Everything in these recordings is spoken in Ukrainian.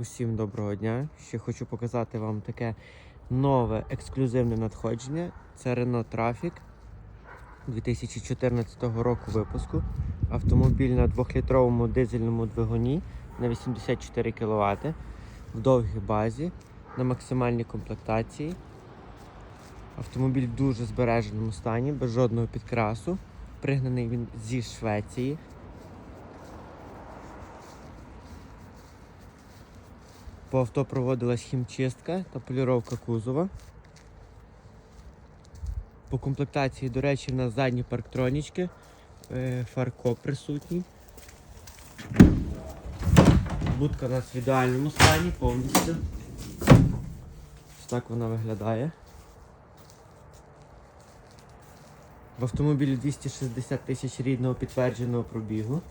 Усім доброго дня. Ще хочу показати вам таке нове ексклюзивне надходження. Це Renault Trafic 2014 року випуску. Автомобіль на 2-літровому дизельному двигуні на 84 кВт в довгій базі на максимальній комплектації. Автомобіль в дуже збереженому стані, без жодного підкрасу. Пригнаний він зі Швеції. По авто проводилась хімчистка та поліровка кузова. По комплектації, до речі, в нас задні парктронічки, е, фаркоп присутній. Будка у нас в ідеальному стані повністю. Ось так вона виглядає. В автомобілі 260 тисяч рідного підтвердженого пробігу.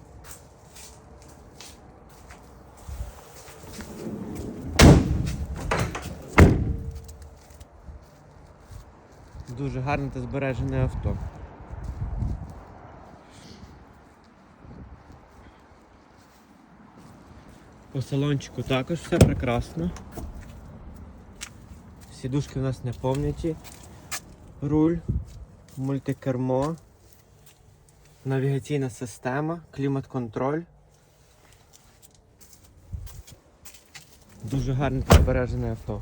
Дуже гарне та збережене авто. По салончику також все прекрасно. Сідушки у нас не повняті. Руль, мультикермо, навігаційна система, клімат-контроль. Дуже гарне та збережене авто.